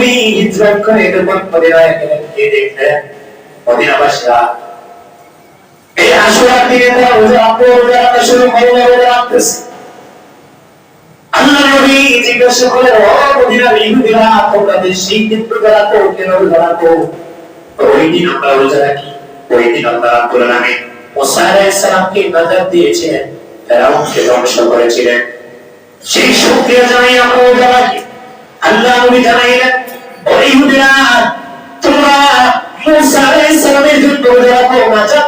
নবী হিজরত করে যখন মদিনায় গেলেন কে দেখলেন মদিনাবাসীরা, এই আশুরার দিনে তারা রোজা রাখতে রোজা রাখতে শুরু করল রোজা রাখতেছে আল্লাহ নবী জিজ্ঞাসা ও ইহুদিরা সেই দিন রোজা রাখো কেন ওই দিন আমরা রাখি, ওই দিন রাব্বুল আলামিন মুসা আলাইহিস সালামকে দিয়েছিলেন, ফেরাউনকে ধ্বংস করেছিলেন। সেই জানাই আমরা রাখি। আল্লাহ নবী জানাইলেন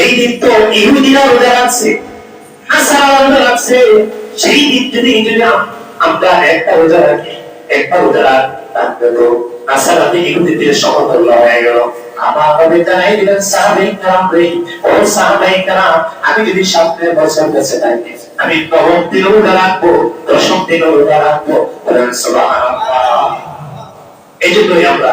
এই দিন তো ইহুদিরা রোজা রাখছে রোজা রাখছে, সেই দিন যদি আমরা একটা রোজা রাখি, একটা রোজা রাখ তো নাসারাতে ইহুদিদের হয়ে গেল। আমি যদি আমি রাখব এই আমরা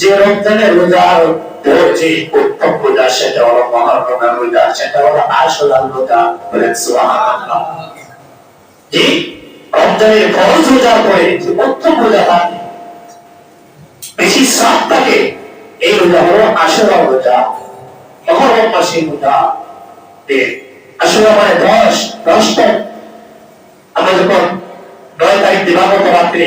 যে রমজানের রোজার পর যে উত্তম রোজা সেটা হলো মহারমের রোজা, সেটা হলো আশুরার রোজা বলেন সুবহানাল্লাহ। জি ফরজ যে রোজা থাকে বেশি সাত থাকে, এই রোজা হলো রোজা রোজা। আশুরা মানে দশ দশটা আমরা যখন নয় তারিখ দিবাগত রাত্রে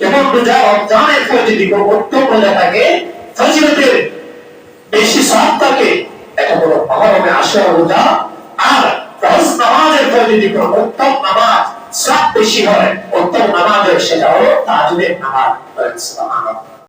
কেমন রোজা রমজানের পর যদি রোজা থাকে। ফজিলতের বেশি সব থাকে এটা হলো মহরমে আশা রোজা আর ফরজ নামাজের পর যদি উত্তম নামাজ সব বেশি হয় উত্তম নামাজের সেটা হলো তাজুদের নামাজ